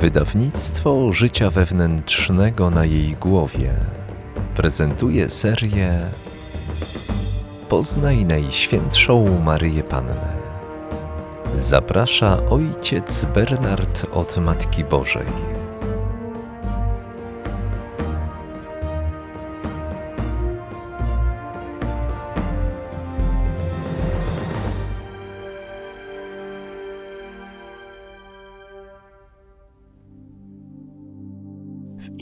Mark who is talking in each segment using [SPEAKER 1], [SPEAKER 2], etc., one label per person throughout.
[SPEAKER 1] Wydawnictwo Życia Wewnętrznego na jej głowie prezentuje serię Poznaj Najświętszą Maryję Pannę. Zaprasza ojciec Bernard od Matki Bożej.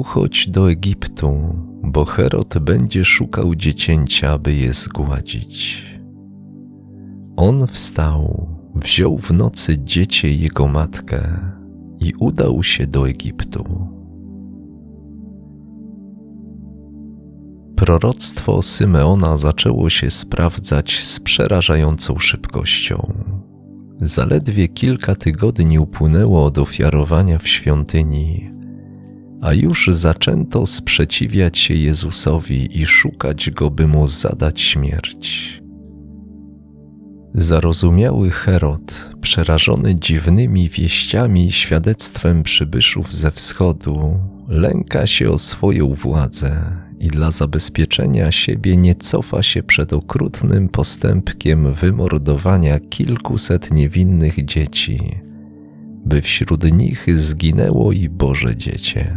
[SPEAKER 1] Uchodź do Egiptu, bo Herod będzie szukał dziecięcia, by je zgładzić. On wstał, wziął w nocy dziecię jego matkę i udał się do Egiptu. Proroctwo Symeona zaczęło się sprawdzać z przerażającą szybkością. Zaledwie kilka tygodni upłynęło od ofiarowania w świątyni, a już zaczęto sprzeciwiać się Jezusowi i szukać go, by mu zadać śmierć. Zarozumiały Herod, przerażony dziwnymi wieściami i świadectwem przybyszów ze wschodu, lęka się o swoją władzę i dla zabezpieczenia siebie nie cofa się przed okrutnym postępkiem wymordowania kilkuset niewinnych dzieci, by wśród nich zginęło i Boże Dziecię.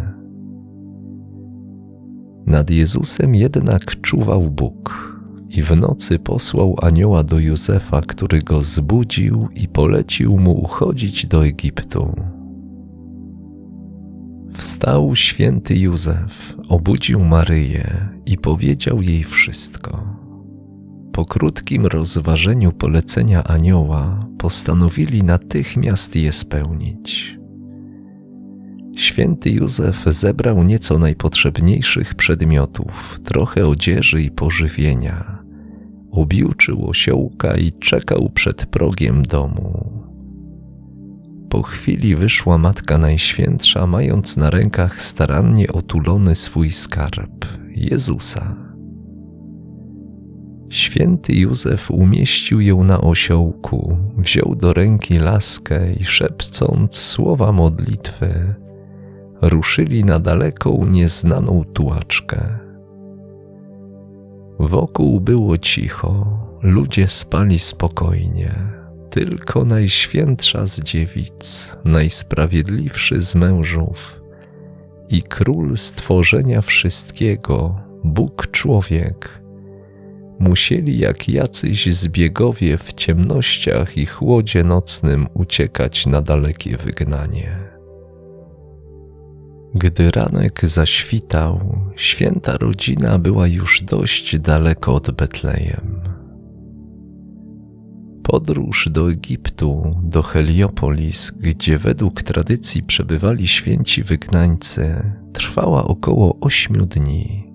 [SPEAKER 1] Nad Jezusem jednak czuwał Bóg i w nocy posłał anioła do Józefa, który go zbudził i polecił mu uchodzić do Egiptu. Wstał święty Józef, obudził Maryję i powiedział jej wszystko. Po krótkim rozważeniu polecenia anioła postanowili natychmiast je spełnić. Święty Józef zebrał nieco najpotrzebniejszych przedmiotów, trochę odzieży i pożywienia. Ubiłczył osiołka i czekał przed progiem domu. Po chwili wyszła Matka Najświętsza, mając na rękach starannie otulony swój skarb Jezusa. Święty Józef umieścił ją na osiołku, wziął do ręki laskę i szepcąc słowa modlitwy, ruszyli na daleką, nieznaną tułaczkę. Wokół było cicho, ludzie spali spokojnie. Tylko najświętsza z dziewic, najsprawiedliwszy z mężów i król stworzenia wszystkiego, Bóg człowiek, musieli jak jacyś zbiegowie w ciemnościach i chłodzie nocnym uciekać na dalekie wygnanie. Gdy ranek zaświtał, święta rodzina była już dość daleko od Betlejem. Podróż do Egiptu, do Heliopolis, gdzie według tradycji przebywali święci wygnańcy, trwała około ośmiu dni.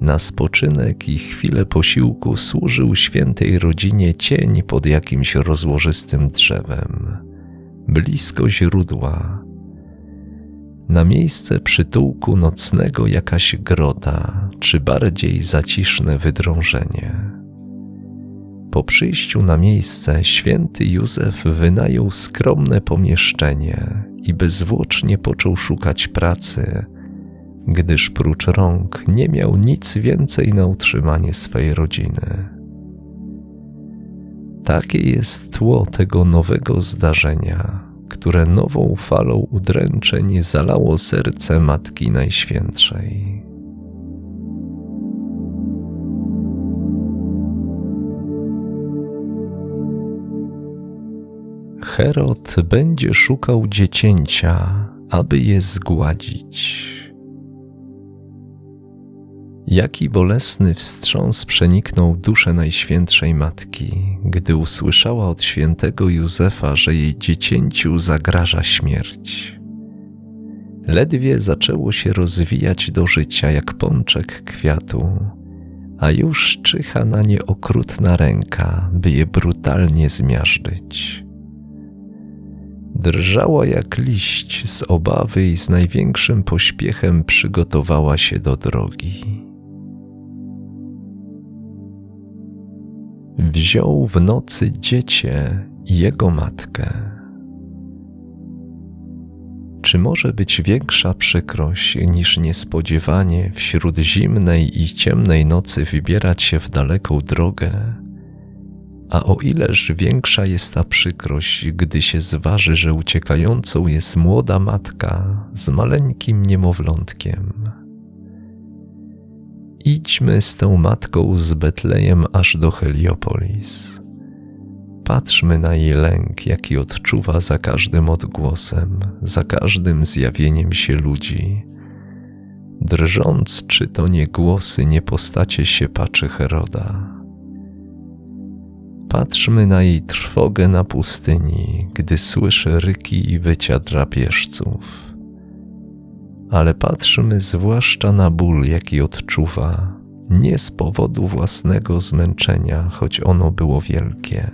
[SPEAKER 1] Na spoczynek i chwilę posiłku służył świętej rodzinie cień pod jakimś rozłożystym drzewem, blisko źródła. Na miejsce przytułku nocnego jakaś grota, czy bardziej zaciszne wydrążenie. Po przyjściu na miejsce święty Józef wynajął skromne pomieszczenie i bezwłocznie począł szukać pracy, gdyż prócz rąk nie miał nic więcej na utrzymanie swej rodziny. Takie jest tło tego nowego zdarzenia, które nową falą udręczeń zalało serce Matki Najświętszej. Herod będzie szukał dziecięcia, aby je zgładzić. Jaki bolesny wstrząs przeniknął duszę Najświętszej Matki, gdy usłyszała od świętego Józefa, że jej dziecięciu zagraża śmierć. Ledwie zaczęło się rozwijać do życia jak pączek kwiatu, a już czyha na nie okrutna ręka, by je brutalnie zmiażdżyć. Drżała jak liść z obawy i z największym pośpiechem przygotowała się do drogi. Wziął w nocy dziecię i jego matkę. Czy może być większa przykrość niż niespodziewanie wśród zimnej i ciemnej nocy wybierać się w daleką drogę? A o ileż większa jest ta przykrość, gdy się zważy, że uciekającą jest młoda matka z maleńkim niemowlątkiem. Idźmy z tą matką z Betlejem aż do Heliopolis. Patrzmy na jej lęk, jaki odczuwa za każdym odgłosem, za każdym zjawieniem się ludzi. Drżąc, czy to nie głosy, nie postacie się paczy Heroda. Patrzmy na jej trwogę na pustyni, gdy słyszy ryki i wycia drapieżców. Ale patrzmy zwłaszcza na ból, jaki odczuwa, nie z powodu własnego zmęczenia, choć ono było wielkie,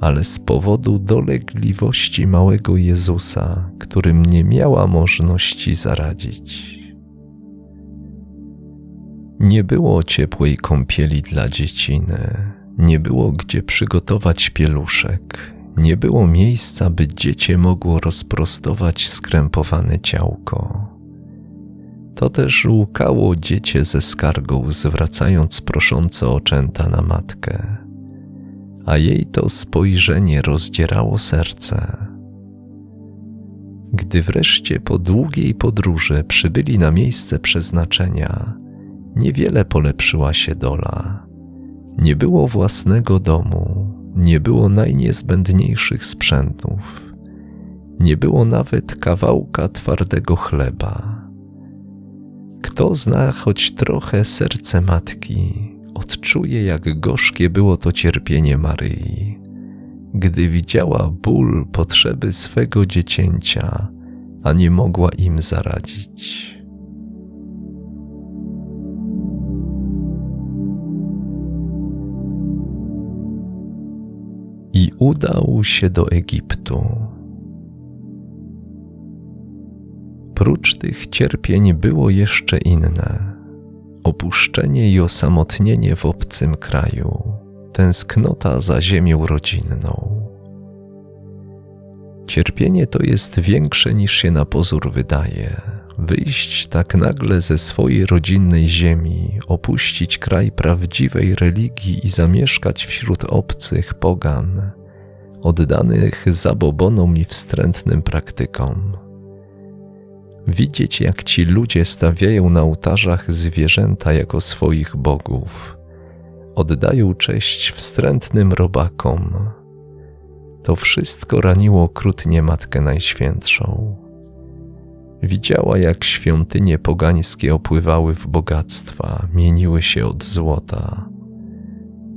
[SPEAKER 1] ale z powodu dolegliwości małego Jezusa, którym nie miała możliwości zaradzić. Nie było ciepłej kąpieli dla dzieciny, nie było gdzie przygotować pieluszek, nie było miejsca, by dziecię mogło rozprostować skrępowane ciałko. To też łkało dziecię ze skargą, zwracając proszące oczęta na matkę, a jej to spojrzenie rozdzierało serce. Gdy wreszcie po długiej podróży przybyli na miejsce przeznaczenia, niewiele polepszyła się dola. Nie było własnego domu, nie było najniezbędniejszych sprzętów, nie było nawet kawałka twardego chleba. Kto zna choć trochę serce matki, odczuje, jak gorzkie było to cierpienie Maryi, gdy widziała ból potrzeby swego dziecięcia, a nie mogła im zaradzić. I udał się do Egiptu. Prócz tych cierpień było jeszcze inne: opuszczenie i osamotnienie w obcym kraju, tęsknota za ziemią rodzinną. Cierpienie to jest większe niż się na pozór wydaje. Wyjść tak nagle ze swojej rodzinnej ziemi, opuścić kraj prawdziwej religii i zamieszkać wśród obcych pogan, oddanych zabobonom i wstrętnym praktykom. Widzieć, jak ci ludzie stawiają na ołtarzach zwierzęta jako swoich bogów, oddają cześć wstrętnym robakom. To wszystko raniło okrutnie Matkę Najświętszą. Widziała, jak świątynie pogańskie opływały w bogactwa, mieniły się od złota,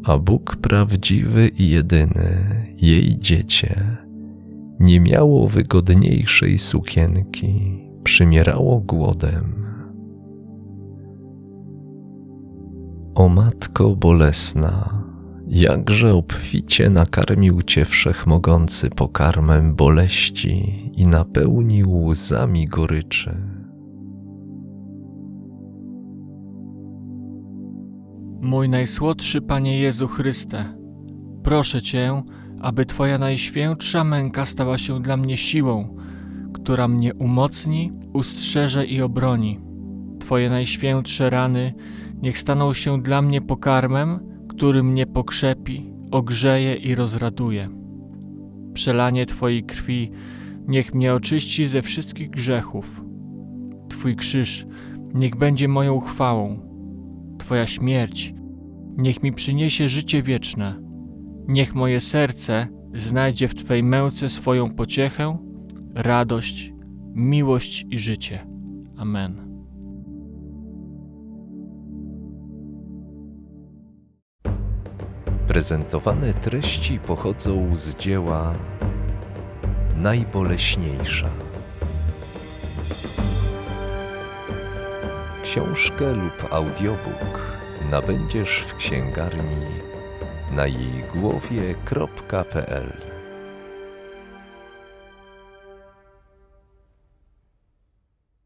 [SPEAKER 1] a Bóg prawdziwy i jedyny, jej dziecię, nie miało wygodniejszej sukienki, przymierało głodem. O matko bolesna, jakże obficie nakarmił cię wszechmogący pokarmem boleści i napełnił łzami goryczy.
[SPEAKER 2] Mój najsłodszy Panie Jezu Chryste, proszę Cię, aby Twoja najświętsza męka stała się dla mnie siłą, która mnie umocni, ustrzeże i obroni. Twoje najświętsze rany niech staną się dla mnie pokarmem, który mnie pokrzepi, ogrzeje i rozraduje. Przelanie Twojej krwi niech mnie oczyści ze wszystkich grzechów. Twój krzyż niech będzie moją chwałą. Twoja śmierć niech mi przyniesie życie wieczne. Niech moje serce znajdzie w Twej męce swoją pociechę, radość, miłość i życie. Amen.
[SPEAKER 1] Prezentowane treści pochodzą z dzieła Najboleśniejsza. Książkę lub audiobook nabędziesz w księgarni na jej głowie.pl